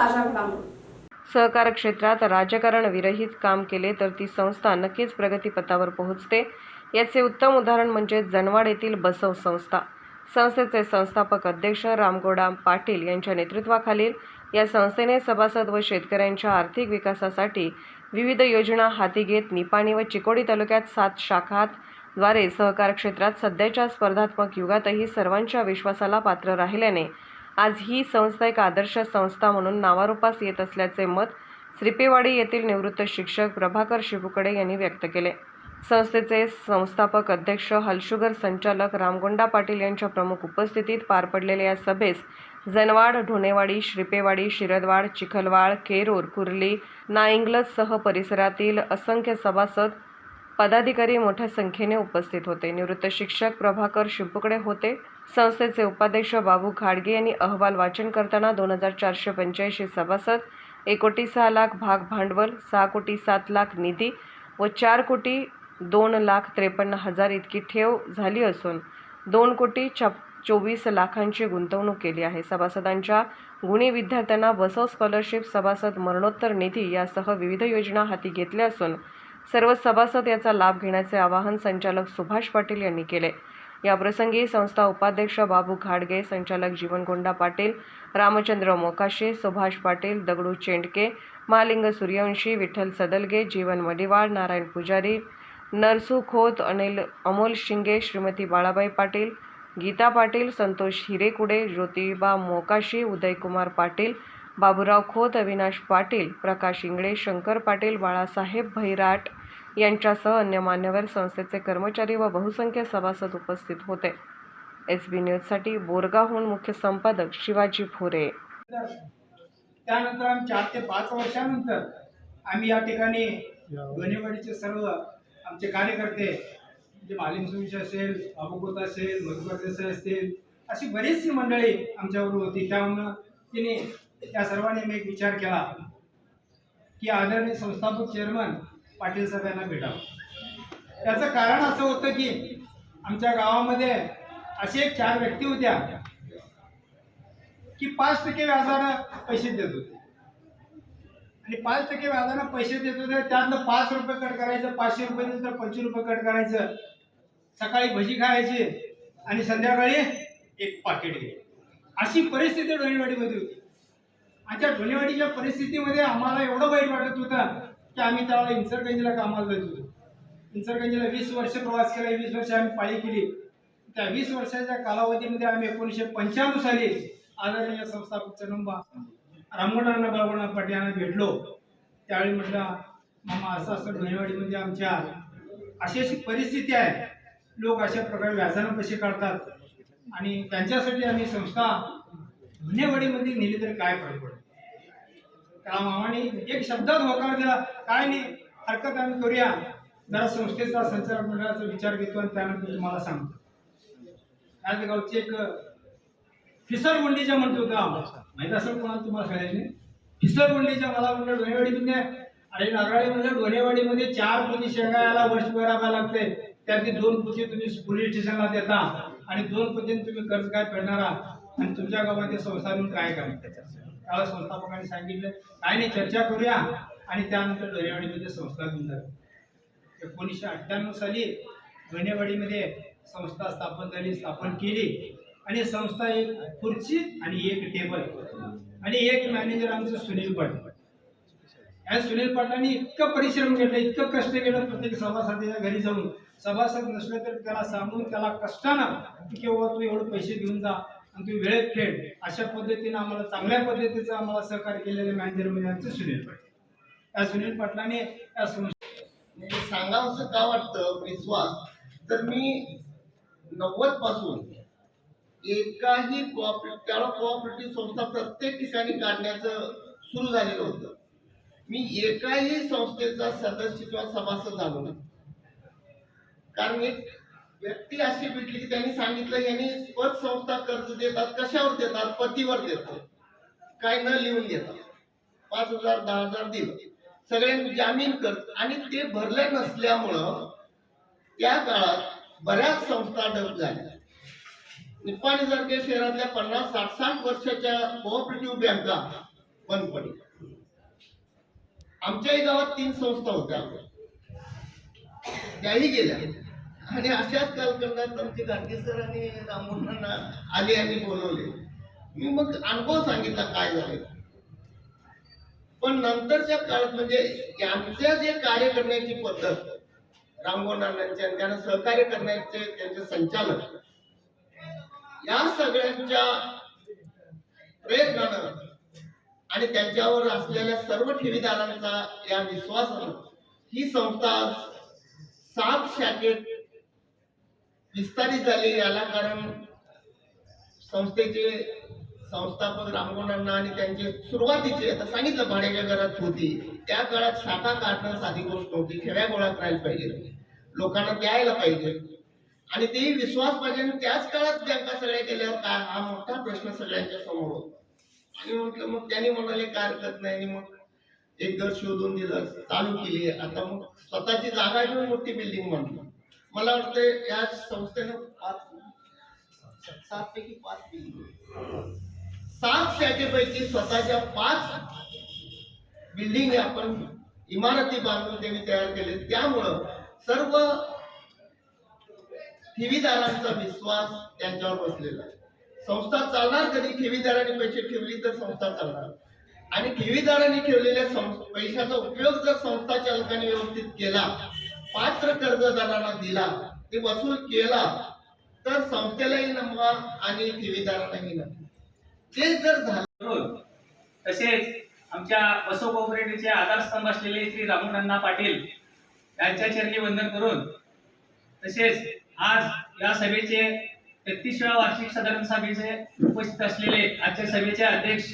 ताज्या घडामोडी. सहकार क्षेत्रात राजकारण विरहित काम केले तर ती संस्था नक्कीच प्रगतीपथावर पोहोचते. याचे उत्तम उदाहरण म्हणजे जनवाड येथील बसव संस्था. संस्थेचे संस्थापक अध्यक्ष रामगोडा पाटील यांच्या नेतृत्वाखालील या संस्थेने सभासद व शेतकऱ्यांच्या आर्थिक विकासासाठी विविध योजना हाती घेत निपाणी व चिकोडी तालुक्यात सात शाखांद्वारे सहकार क्षेत्रात सध्याच्या स्पर्धात्मक युगातही सर्वांच्या विश्वासाला पात्र राहिल्याने आज ही संस्था एक आदर्श संस्था म्हणून नावारूपास येत असल्याचे मत श्रीपेवाडी येथील निवृत्त शिक्षक प्रभाकर शिबुकडे यांनी व्यक्त केले. संस्थेचे संस्थापक अध्यक्ष हलशुगर संचालक रामगोंडा पाटील यांच्या प्रमुख उपस्थितीत पार पडलेल्या या सभेस जनवाड ढोणेवाडी श्रीपेवाडी शिरदवाड चिखलवाड केरूर कुर्ली नाईंग्लजसह परिसरातील असंख्य सभासद पदाधिकारी मोठ्या संख्येने उपस्थित होते. निवृत्त शिक्षक प्रभाकर शिंपुकडे होते. संस्थेचे उपाध्यक्ष बाबू खाडगे यांनी अहवाल वाचन करताना दोन हजार चारशे पंच्याऐंशी सभासद एक कोटी सहा लाख भाग भांडवल सहा कोटी सात लाख निधी व चार कोटी दोन लाख त्रेपन्न हजार इतकी ठेव झाली असून दोन कोटी छप चोवीस लाखांची गुंतवणूक केली आहे. सभासदांच्या गुणी विद्यार्थ्यांना बसव स्कॉलरशिप सभासद मरणोत्तर निधी यासह विविध योजना हाती घेतल्या असून सर्व सभासद याचा लाभ घेण्याचे आवाहन संचालक सुभाष पाटील यांनी केले. याप्रसंगी संस्था उपाध्यक्ष बाबू घाडगे संचालक जीवनगोंडा पाटील रामचंद्र मोकाशे सुभाष पाटील दगडू चेंडके महालिंग सूर्यवंशी विठ्ठल सदलगे जीवन मडिवाळ नारायण पुजारी नरसू खोत अनिल अमोल शिंगे श्रीमती बाळाबाई पाटील गीता पाटील संतोष हिरेकुडे ज्योतिबा मोकाशी उदयकुमार पाटील बाबूराव खोत अविनाश पाटील प्रकाश इंगळे शंकर पाटील बाळासाहेब भैराट यांच्यासह अन्य मान्यवर संस्थेचे कर्मचारी व बहुसंख्य सभासद उपस्थित होते. एस बी न्यूजसाठी बोरगावहून मुख्य संपादक शिवाजी भोरे. त्यानंतर आम्ही चार ते पाच वर्षानंतर आम्ही या ठिकाणी दोन्हीवाडीचे सर्व आमचे कार्यकर्ते म्हणजे मालिम सुविश असेल बाबूकोत असेल मधुकर असतील अशी बरीचशी मंडळी आमच्याबरोबर होती. त्यामुळं तिने त्या सर्वांनी मी एक विचार केला की आदरणीय संस्थापक चेअरमन पाटील साहेब यांना भेटावं. त्याचं कारण असं होतं की आमच्या गावामध्ये असे एक चार व्यक्ती होत्या की पाच टक्के व्याजानं पैसे देत होते. आणि पाच टक्के व्याजानं पैसे देत होते त्यातनं पाच रुपये कट करायचं पाचशे रुपये दिले तर पंचवीस रुपये कट करायचं. सकाळी भजी खायची आणि संध्याकाळी एक पाकिट घे अशी परिस्थिती ढोणेवाडीमध्ये होती. आणि त्या ढोणेवाडीच्या परिस्थितीमध्ये आम्हाला एवढं वाईट वाटत होतं की आम्ही त्यावेळेला इंचरगंजीला कामाला जात होतो. इंचरगंजीला वीस वर्ष प्रवास केला वीस वर्ष आम्ही पाळी केली. त्या वीस वर्षाच्या कालावधीमध्ये आम्ही एकोणीसशे पंच्याण्णव साली आदरणीय संस्थापक चरणंबा रामगोडांना बाळगोणा पाटील यांना भेटलो. त्यावेळी म्हटलं मामा असं असं ढोणेवाडीमध्ये आमच्या अशी अशी परिस्थिती आहे. लोक अशा प्रकारे व्याजानं पैसे काढतात आणि त्यांच्यासाठी आम्ही संस्था धुनेवाडीमध्ये नेली तरी काय फरक पडतो त्या मामाने एक शब्दात होकार दिला काय नाही. हरकत आम्ही करूया. जरा संस्थेचा संचालक मंडळाचा विचार घेतो आणि त्यानंतर तुम्हाला सांगतो. आज गावची एक फिसरगुंडीच्या म्हणतो होता माहीत असेल कोणाला तुम्हाला सगळ्यांनी? फिसरगुंडीच्या मला म्हणलं डोनेवाडीमध्ये आणि नारळीमध्ये डोनेवाडीमध्ये चार पोती शेंगायला याला वर्ष लागते त्यातली दोन पोती तुम्ही पोलीस स्टेशनला देता आणि दोन पोतीने तुम्ही कर्ज काय फेडणारा आणि तुमच्या गावामध्ये संस्था काय करायचं त्याला संस्थापकांनी सांगितलं काय नाही चर्चा करूया. आणि त्यानंतर दर्यावाडीमध्ये संस्था घेऊन जाऊ एकोणीसशे अठ्ठ्याण्णव साली गणेवाडीमध्ये संस्था स्थापन झाली स्थापन केली. आणि संस्था एक खुर्ची आणि एक टेबल. आणि एक मॅनेजर आमचं सुनील पाटील या सुनील पाटलांनी इतकं परिश्रम केलं इतकं कष्ट केलं प्रत्येक सभासदाच्या घरी जाऊन. सभासद नसले तर त्याला सांगून त्याला कष्टानं की बाबा तू एवढे पैसे घेऊन जा आणि तुम्ही वेळेत खेळ अशा पद्धतीनं आम्हाला चांगल्या पद्धतीचं आम्हाला सहकार्य केलेले मॅनेजर म्हणजे आमचे सुनील पाटील. या सुनील पाटलाने या संस्थे असं का वाटतं? विश्वास. तर मी नव्वदपासून एकाही कोऑपरेटिव्ह त्यावेळेला कोऑपरेटिव्ह संस्था प्रत्येक ठिकाणी काढण्याचं सुरू झालेलं होतं. मी एकाही संस्थेचा सदस्य किंवा सभासद झालो नाही. कारण एक व्यक्ती अशी भेटली की त्यांनी सांगितलं यांनी पतसंस्था कर्ज देतात कशावर देतात? पतीवर देतात काय न लिहून देतात. पाच हजार दहा हजार दिलं. सगळ्यांनी जामीन कर्ज आणि ते भरले नसल्यामुळं त्या काळात बऱ्याच संस्था डब झाल्या. निप्पाणी सारख्या शहरातल्या पन्नास साठ साठ वर्षाच्या कोऑपरेटिव्ह बँका बंद पडल्या. आमच्याही गावात तीन संस्था होत्या. त्याही गेल्या. आणि अशाच कालखंडात आमचे गाडगे सर आणि राममोहनांना आले आणि बोलवले. मी मग अनुभव सांगितला काय झाले. पण नंतरच्या काळात म्हणजे यांच्या जे कार्य करण्याची पद्धत रामगोनांच्या त्यांना सहकार्य करण्याचे त्यांचे संचालक या सगळ्यांच्या प्रयत्नानं आणि त्यांच्यावर असलेल्या सर्व ठेवीदारांचा या विश्वासानं ही संस्था सात शाखेत विस्तारित झाली. याला कारण संस्थेचे संस्थापक रामगोणांना आणि त्यांचे सुरुवातीचे आता सांगितलं भाड्याच्या घरात होती. त्या काळात शाखा काढणं साधी गोष्ट नव्हती ठेव्या गोळा करायला पाहिजे. लोकांना द्यायला पाहिजे. आणि तेही विश्वास पाहिजे. त्याच काळात बँका सगळ्या केल्यावर काय हा मोठा प्रश्न सगळ्यांच्या समोर होता. आणि म्हटलं मग त्यांनी म्हणाले काय हरकत नाही. आणि मग एक घर शोधून दिलं चालू केली. आता मग स्वतःची जागा घेऊन मोठी बिल्डिंग म्हणलं मला वाटतं या संस्थेनं पाच सात पैकी पाच सात शाखेपैकी स्वतःच्या पाच बिल्डिंग आपण इमारती बांधून त्यांनी तयार केले. त्यामुळं सर्व ठेवीदारांचा विश्वास त्यांच्यावर बसलेला आहे. संस्था चालणार कधी? ठेवीदारांनी पैसे ठेवली तर संस्था चालणार. आणि ठेवीदारांनी ठेवलेल्या सं- पैशाचा उपयोग जर संस्था चालकांनी व्यवस्थित केला पात्र कर्जदारांना दिला ते वसूल केला तर संस्थेलाही नफा आणि ठेवीदारांनाही नफा ते जर झालं तसेच आमच्या बसव कोऑपरेटिव्हचे आधारस्तंभ असलेले श्री रामूनण्णा पाटील यांच्या चरणी वंदन करून तसेच आज या सभेचे तेहतीसव्या वार्षिक साधारण सभेचे उपस्थित असलेले आजच्या सभेचे अध्यक्ष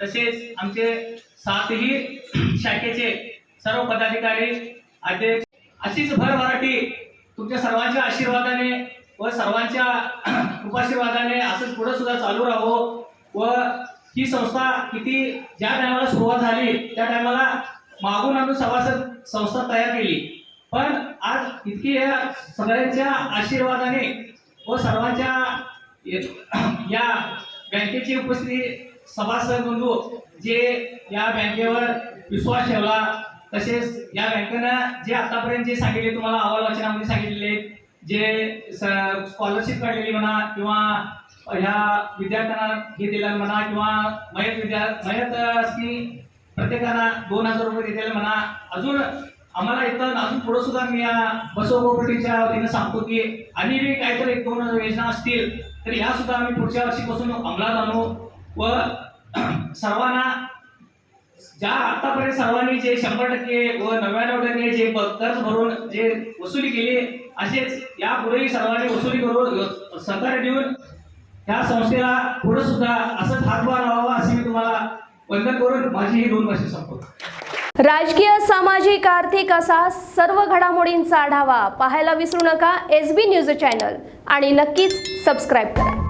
तसेच आमचे सातही शाखेचे सर्व पदाधिकारी अध्यक्ष अशीच भरभराटी तुमच्या सर्वांच्या आशीर्वादाने व सर्वांच्या उपाशीर्वादाने असंच पुढे सुद्धा चालू राहो व ही संस्था किती ज्या टायमाला सुरुवात झाली त्या टायमाला मागून आणून सभासद संस्था तयार केली. पण आज इतकी या सगळ्यांच्या आशीर्वादाने व सर्वांच्या या बँकेची उपस्थिती सभासद बंधू जे या बँकेवर विश्वास ठेवला तसेच या बँकेनं जे आतापर्यंत जे सांगितले तुम्हाला अहवाल वाचनामध्ये सांगितलेले जे स्कॉलरशिप काढलेली म्हणा किंवा ह्या विद्यार्थ्यांना हे दिलेलं म्हणा किंवा मयत विद्या मयत असती प्रत्येकाला दोन हजार रुपये दिलेले म्हणा अजून आम्हाला इथं अजून पुढे सुद्धा मी या बसव कोऑपरेटिव्हच्या वतीनं सांगतो की आणि बी काहीतरी एक दोन योजना असतील तर ह्या सुद्धा आम्ही पुढच्या वर्षीपासून अंमलात आणू व सर्वांना ज्या आतापर्यंत सर्वांनी जे शंभर टक्के व नव्याण्णव टक्के जे कर्ज भरून जे वसुली केली असेच यापुढेही सर्वांनी वसुली करून सहकार्य देऊन त्या संस्थेला पुढे सुद्धा असंच हातभार लावावा असे मी तुम्हाला वंदन करून माझी ही दोन वर्षे संपवतो. राजकीय सामाजिक आर्थिक असा सर्व घडामोडींचा आढावा पाहायला विसरू नका. एस बी न्यूज चॅनल आणि नक्कीच सबस्क्राईब करा.